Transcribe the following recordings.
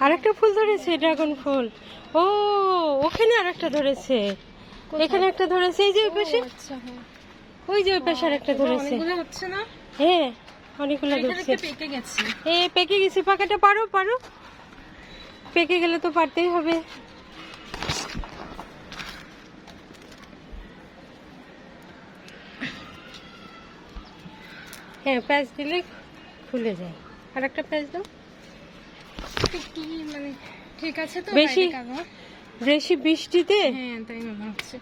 আরেকটা ফুল ধরেছে ড্রাগন ফুল। ও ওখানে আরেকটা ধরেছে। এখানে একটা ধরেছে এই যে ওই পাশে। আচ্ছা হ্যাঁ। ওই যে ওই পাশে আরেকটা ধরেছে। হচ্ছে না? হ্যাঁ অনেকগুলো ধরছে। পেকে গেছে। এ পেকে গেছে পাকাটা পারো পারো। পেকে গেলে তো পারতেই হবে। হ্যাঁ প্যাচ দিলে খুলে যায়। আর একটা প্যাচ দাও। মানে ঠিক আছে তো? বেশি? বেশি বৃষ্টিতে? হ্যাঁ তাই মনে হচ্ছে।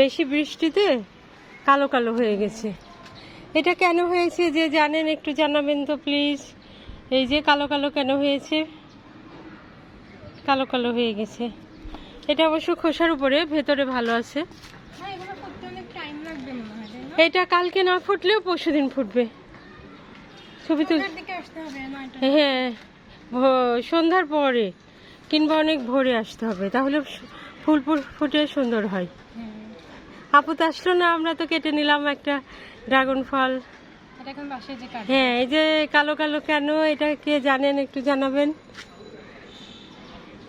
বেশি বৃষ্টিতে? কালো কালো হয়ে গেছে। এটা কেন হয়েছে যে জানেন একটু জানাবেন তো প্লিজ? এই যে কালো কালো কেন হয়েছে? কালো কালো হয়ে গেছে। এটা অবশ্য খোসার উপরে ভেতরে ভালো আছে। এটা কালকে না ফুটলেও পরশু দিন ফুটবে। ছবি তুল হ্যাঁ সন্ধ্যার পরে কিংবা অনেক ভোরে আসতে হবে তাহলে ফুল ফুল ফুটে সুন্দর হয়। হ্যাঁ। আপু তো আসলো না আমরা তো কেটে নিলাম একটা ড্রাগন ফল। হ্যাঁ এই যে কালো কালো কেন এটা কে জানেন একটু জানাবেন?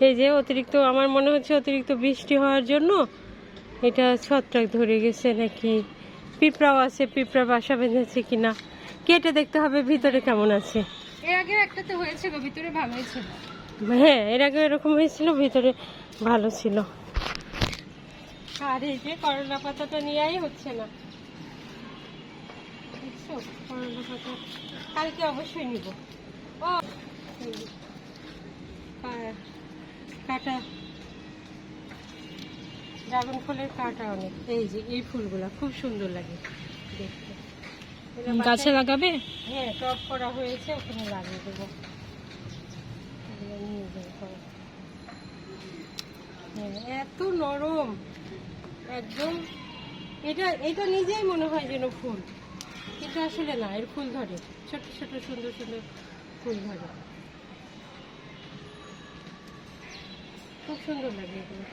এই যে অতিরিক্ত আমার মনে হচ্ছে অতিরিক্ত বৃষ্টি হওয়ার জন্য এটা ছত্রাক ধরে গেছে নাকি পিঁপড়াও আছে পিঁপড়া বাসা বেঁধেছে কিনা। কেটে দেখতে হবে ভিতরে কেমন আছে। এর আগে একটাতে গো ভিতরে ভালোই ছিল। হ্যাঁ এর আগে এরকম হয়েছিল ভিতরে ভালো ছিল। আর এই যে করলা পাতাটা নিয়েই হচ্ছে না। দেখছ করলা পাতা। কালকে অবশ্যই নিব। ও কাটা। ড্রাগন ফুলের কাটা অনেক। এই যে এই ফুলগুলা খুব সুন্দর লাগে দেখতে। গাছে লাগাবে? হ্যাঁ টপ করা হয়েছে ওখানে লাগিয়ে দেবো। এগুলো নিয়ে যাব পরে। হ্যাঁ, এত নরম। একদম এটা এটা নিজেই মনে হয় যেন ফুল। কিন্তু আসলে না এর ফুল ধরে। ছোট ছোট সুন্দর সুন্দর ফুল ধরে। খুব সুন্দর লাগে এগুলো।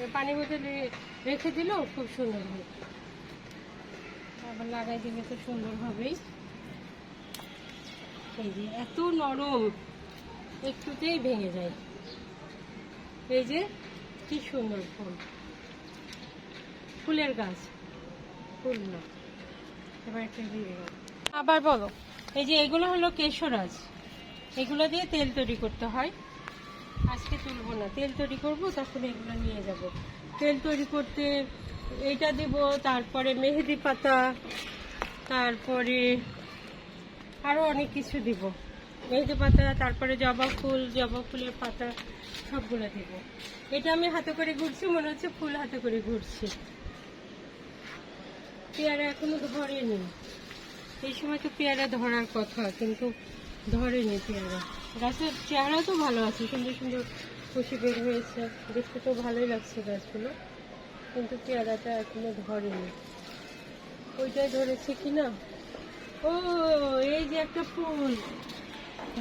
এ পানি বোতলে রেখে দিলেও খুব সুন্দর হয় আবার লাগাই দিলে তো সুন্দর হবেই। এই যে এত নরম, একটুতেই ভেঙে যায়। এই যে কি সুন্দর ফুল। ফুলের গাছ। ফুল না। এবার একটা দিয়ে দাও। আবার বলো, এই যে এগুলো হলো কেশরাজ। এগুলো দিয়ে তেল তৈরি করতে হয়। আজকে তুলবো না। তেল তৈরি করব, তখন এগুলো নিয়ে যাব। তেল তৈরি করতে এইটা দেব, তারপরে মেহেদি পাতা, তারপরে আরও অনেক কিছু দিব। মেহেদি পাতা, তারপরে জবা ফুল, জবা ফুলের পাতা, সবগুলো দেব। এটা আমি হাতে করে ঘুরছি, মনে হচ্ছে ফুল হাতে করে ঘুরছি। পেয়ারা এখনও ধরেনি। এই সময় তো পেয়ারা ধরার কথা, কিন্তু ধরেনি পেয়ারা। গাছের চেহারা তো ভালো আছে, সুন্দর সুন্দর খুশি বের হয়েছে। দেখতে তো ভালোই লাগছে গাছগুলো। কিন্তু পেয়ারাটা এখনও ধরেনি। ওইটাই ধরেছে কি না ও, এই যে একটা ফুল।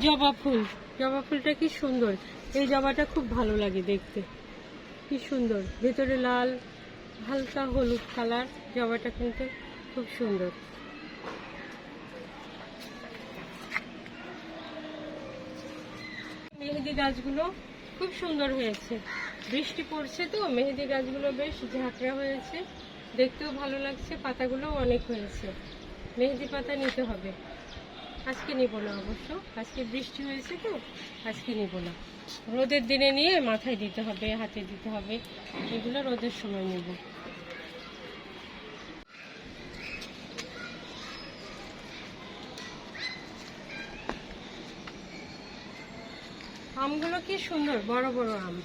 জবা ফুল। জবা ফুলটা কি সুন্দর। এই জবাটা খুব ভালো লাগে দেখতে। কি সুন্দর। ভেতরে লাল, হালকা হলুদ কালার। জবাটা কিন্তু খুব সুন্দর। মেহেদি গাছগুলো খুব সুন্দর হয়েছে। বৃষ্টি পড়ছে তো, মেহেদি গাছগুলো বেশ ঝাঁকড়া হয়েছে। দেখতেও ভালো লাগছে, পাতাগুলোও অনেক হয়েছে। মেহেদি পাতা নিতে হবে। আজকে নিব না অবশ্য। আজকে বৃষ্টি হয়েছে তো, আজকে নিব না। রোদের দিনে নিয়ে মাথায় দিতে হবে, হাতে দিতে হবে। এগুলো রোদের সময় নেব। আমগুলো কি সুন্দর, বড় বড় আম।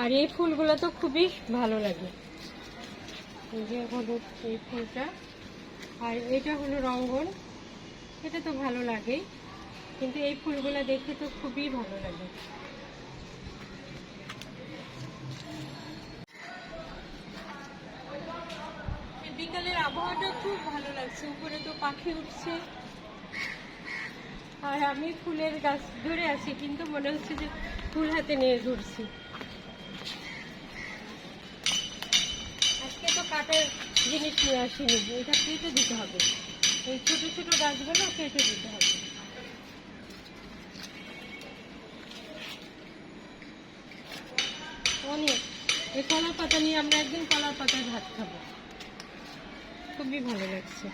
আর এই ফুলগুলো তো খুবই ভালো লাগে। এই যে এই ফুলটা। আর এটা হলো রঙ্গন এটা তো ভালো লাগেই। কিন্তু এই ফুলগুলো দেখে তো খুবই ভালো লাগে। বিকালের আবহাওয়াটা খুব ভালো লাগছে। উপরে তো পাখি উঠছে। আর আমি ফুলের গাছ ধরে আছি, কিন্তু মনে হচ্ছে যে ফুল হাতে নিয়ে ঘুরছি। কাটার জিনিস নিয়ে আসিনি। এটা কেটে দিতে হবে। এই ছোট ছোট গাছগুলো কেটে দিতে হবে। অনেক, এই কলার পাতা নিয়ে আমরা একদিন কলার পাতায় ভাত খাব। খুবই ভালো লাগছে।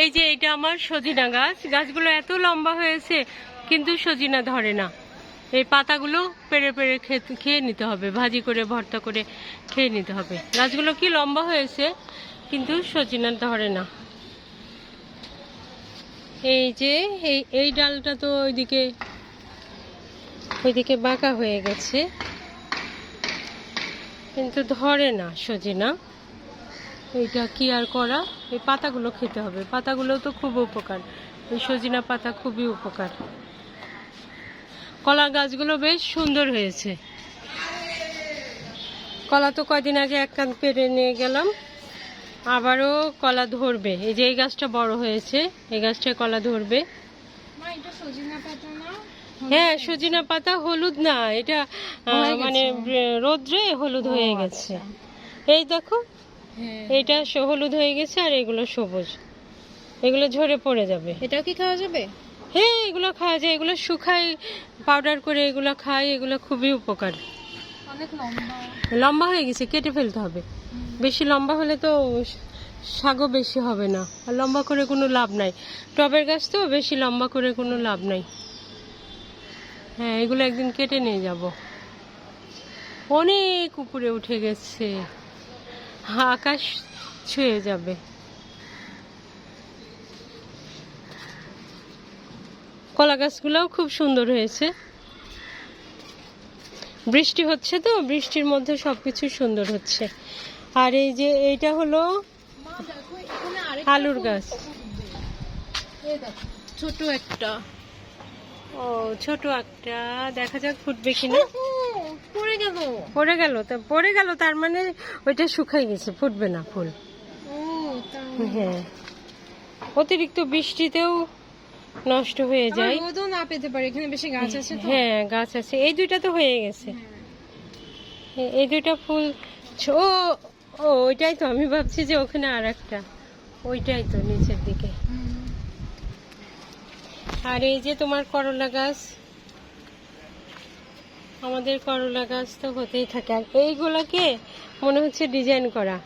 এই যে এটা আমার সজিনা গাছ। গাছগুলো এত লম্বা হয়েছে, কিন্তু সজিনা ধরে না। এই পাতাগুলো পেরে পেরে খেয়ে নিতে হবে। ভাজি করে, ভর্তা করে খেয়ে নিতে হবে। গাছগুলো কি লম্বা হয়েছে, কিন্তু সজিনা ধরে না। এই যে, এই এই ডালটা তো ওইদিকে ওইদিকে বাঁকা হয়ে গেছে। কিন্তু ধরে না সজিনা। এইটা কি আর করা? এই পাতাগুলো খেতে হবে। পাতাগুলো তো খুব উপকার। এই সজিনা পাতা খুবই উপকার। কলা গাছগুলো বেশ সুন্দর হয়েছে। কলা তো কয়দিন আগে এক কান পেরে নিয়ে গেলাম। আবারও কলা ধরবে। এই যে এই গাছটা বড় হয়েছে এই গাছটায় কলা ধরবে। হ্যাঁ সজিনা পাতা হলুদ না এটা গেছে। মানে রোদ্রে হলুদ হয়ে গেছে। আচ্ছা। এই দেখো হ্যাঁ। এটা হলুদ হয়ে গেছে আর এগুলো সবুজ। এগুলো ঝরে পড়ে যাবে। এটাও কি খাওয়া যাবে? হ্যাঁ এগুলো খাওয়া যায়। এগুলো শুকাই পাউডার করে এগুলো খাই এগুলো খুবই উপকার। অনেক লম্বা। লম্বা হয়ে গেছে কেটে ফেলতে হবে। বেশি লম্বা হলে তো শাকও বেশি হবে না। আর লম্বা করে কোনো লাভ নাই। টবের গাছ তো বেশি লম্বা করে কোনো লাভ নাই। হ্যাঁ এগুলো একদিন কেটে নিয়ে যাব। অনেক উপরে উঠে গেছে। আকাশ ছুঁয়ে যাবে। কলা গাছগুলোও খুব সুন্দর হয়েছে। বৃষ্টি হচ্ছে তো বৃষ্টির মধ্যে সবকিছু সুন্দর হচ্ছে। আর এই যে এইটা হলো আলুর গাছ। ছোট একটা। ও ছোট একটা দেখা যাক ফুটবে কিনা। পড়ে গেল। পড়ে গেল তা পড়ে গেল তার মানে ওইটা শুকাই গেছে ফুটবে না ফুল। হ্যাঁ। অতিরিক্ত বৃষ্টিতেও নষ্ট হয়ে যায়। রোদও না পেতে পারে এখানে বেশি গাছ আছে তো। হ্যাঁ গাছ আছে। এই দুইটা তো হয়ে গেছে। এই দুইটা ফুল ও ও ওইটাই তো আমি ভাবছি যে ওখানে আর একটা ওইটাই তো নিচের দিকে। আর এই যে তোমার করলা গাছ আমাদের করলা গাছ তো হতেই থাকে। আর এইগুলোকে মনে হচ্ছে ডিজাইন করা।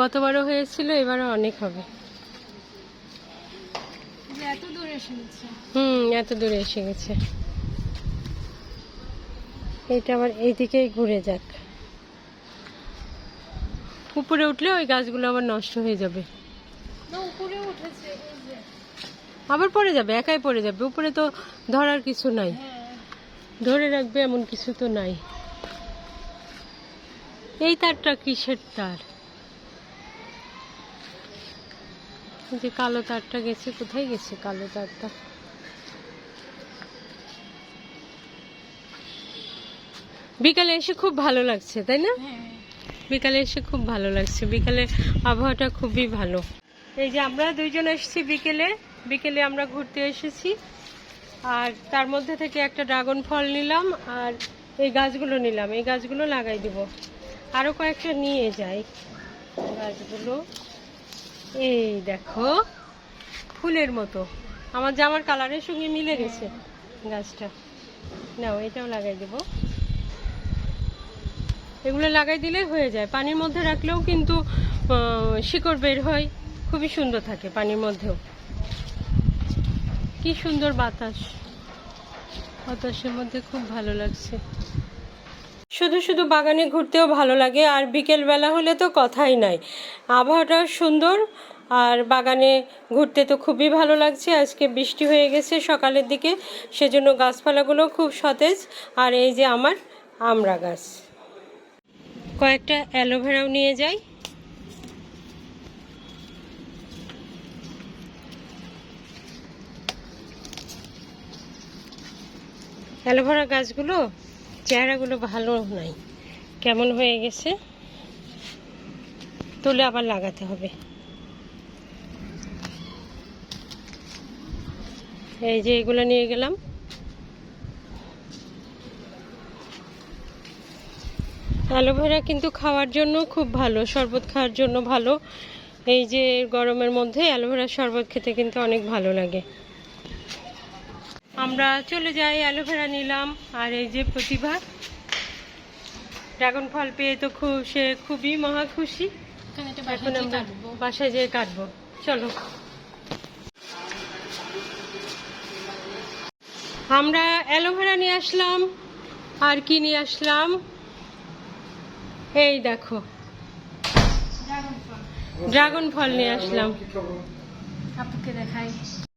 গতবারও হয়েছিল এবারও অনেক হবে যে এত দূরে এসে গেছে হুম এত দূরে এসে গেছে। এইটা আবার এইদিকেই ঘুরে যাক। উপরে উঠলে ওই গাছগুলো আবার নষ্ট হয়ে যাবে। আবার পড়ে যাবে একাই পড়ে যাবে। উপরে তো ধরার কিছু নাই। হ্যাঁ। ধরে রাখবে এমন কিছু তো নাই। এই তারটা কিসের তার এই যে কালো তারটা গেছে? কোথায় গেছে কালো তারটা? বিকালে এসে খুব ভালো লাগছে তাই না? হ্যাঁ। বিকালে এসে খুব ভালো লাগছে। বিকালে আবহাওয়াটা খুবই ভালো। এই যে আমরা দুইজন এসেছি বিকেলে। বিকেলে আমরা ঘুরতে এসেছি। আর তার মধ্যে থেকে একটা ড্রাগন ফল নিলাম আর এই গাছগুলো নিলাম। এই গাছগুলো লাগাই দিব। আরও কয়েকটা নিয়ে যাই। গাছগুলো এই দেখো, ফুলের মতো। আমার জামার কালারের সঙ্গে মিলে গেছে গাছটা। নাও, এটাও লাগাই দেবো। এগুলো লাগাই দিলে হয়ে যায়। পানির মধ্যে রাখলেও কিন্তু শিকড় বের হয়। খুবই সুন্দর থাকে পানির মধ্যেও। কি সুন্দর বাতাস। বাতাসের মধ্যে খুব ভালো লাগছে। শুধু শুধু বাগানে ঘুরতেও ভালো লাগে, আর বিকেল বেলা হলে তো কথাই নাই। আবহাওয়াটা সুন্দর, আর বাগানে ঘুরতে তো খুবই ভালো লাগছে। আজকে বৃষ্টি হয়ে গেছে সকালের দিকে, সেজন্য গাছপালাগুলো খুব সতেজ, আর এই যে আমার আমড়া গাছ। কয়েকটা অ্যালোভেরাও নিয়ে যাই। অ্যালোভেরা গাছগুলো চেহারাগুলো ভালো নাই। কেমন হয়ে গেছে? তুলে আবার লাগাতে হবে। এই যে এগুলো নিয়ে গেলাম। অ্যালোভেরা কিন্তু খাওয়ার জন্য খুব ভালো, শরবত খাওয়ার জন্য ভালো। এই যে গরমের মধ্যে অ্যালোভেরার শরবত খেতে কিন্তু অনেক ভালো লাগে। আমরা চলে যাই অ্যালোভেরা নিলাম আর এই যে প্রতিভা। ড্রাগন ফল পেয়ে তো খুব সে খুবই মহা খুশি। এখন আমরা বাসায় যেয়ে কাটবো। চলো। আমরা অ্যালোভেরা নিয়ে আসলাম আর কি নিয়ে আসলাম? এই দেখো। ড্রাগন ফল নিয়ে আসলাম। আপুকে দেখাই।